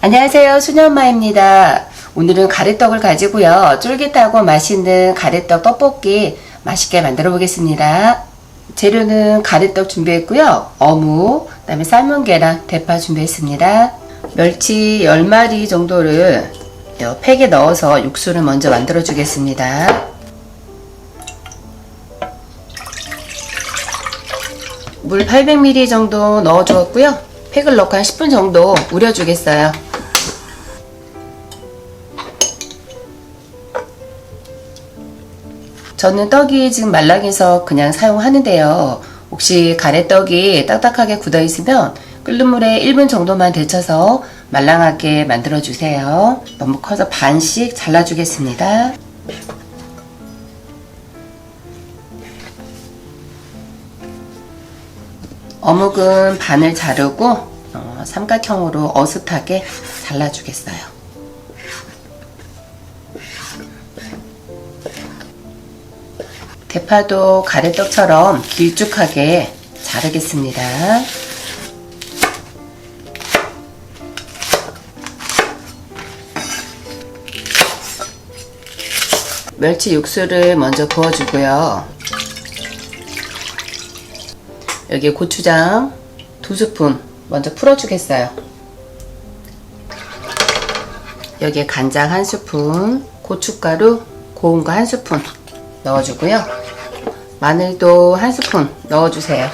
안녕하세요. 수녀엄마입니다. 오늘은 가래떡을 가지고요. 쫄깃하고 맛있는 가래떡 떡볶이 맛있게 만들어 보겠습니다. 재료는 가래떡 준비했고요. 어묵, 그 다음에 삶은 계란, 대파 준비했습니다. 멸치 10마리 정도를 이 팩에 넣어서 육수를 먼저 만들어 주겠습니다. 물 800ml 정도 넣어 주었고요. 팩을 넣고 한 10분 정도 우려 주겠어요. 저는 떡이 지금 말랑해서 그냥 사용하는데요. 혹시 가래떡이 딱딱하게 굳어 있으면 끓는 물에 1분 정도만 데쳐서 말랑하게 만들어 주세요. 너무 커서 반씩 잘라 주겠습니다. 어묵은 반을 자르고 어, 삼각형으로 어슷하게 잘라 주겠어요. 대파도 가래떡처럼 길쭉하게 자르겠습니다. 멸치 육수를 먼저 부어주고요. 여기 고추장 두 스푼 먼저 풀어주겠어요. 여기에 간장 한 스푼, 고춧가루 고운 거 한 스푼 넣어주고요. 마늘도 한 스푼 넣어주세요.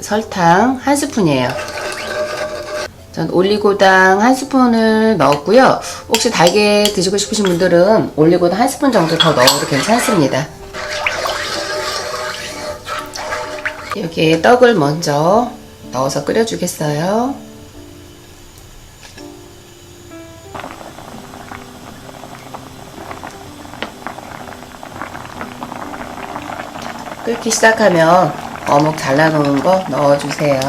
설탕 한 스푼이에요. 전 올리고당 한 스푼을 넣었고요. 혹시 달게 드시고 싶으신 분들은 올리고당 한 스푼 정도 더 넣어도 괜찮습니다. 여기에 떡을 먼저 넣어서 끓여주겠어요. 끓기 시작하면 어묵 잘라놓은 거 넣어주세요.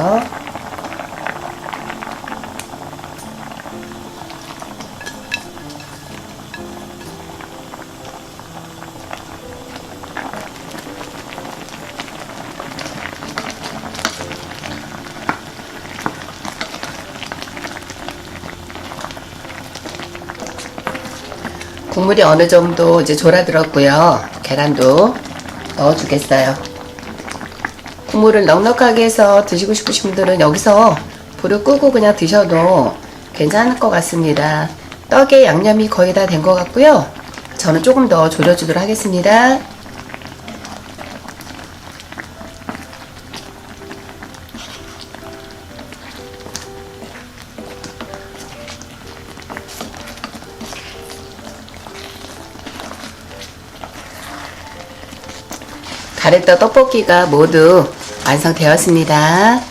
국물이 어느 정도 이제 졸아들었고요. 계란도 넣어주겠어요. 국물을 넉넉하게 해서 드시고 싶으신 분들은 여기서 불을 끄고 그냥 드셔도 괜찮을 것 같습니다. 떡에 양념이 거의 다 된 것 같고요. 저는 조금 더 졸여주도록 하겠습니다. 가래떡 떡볶이가 모두 완성되었습니다.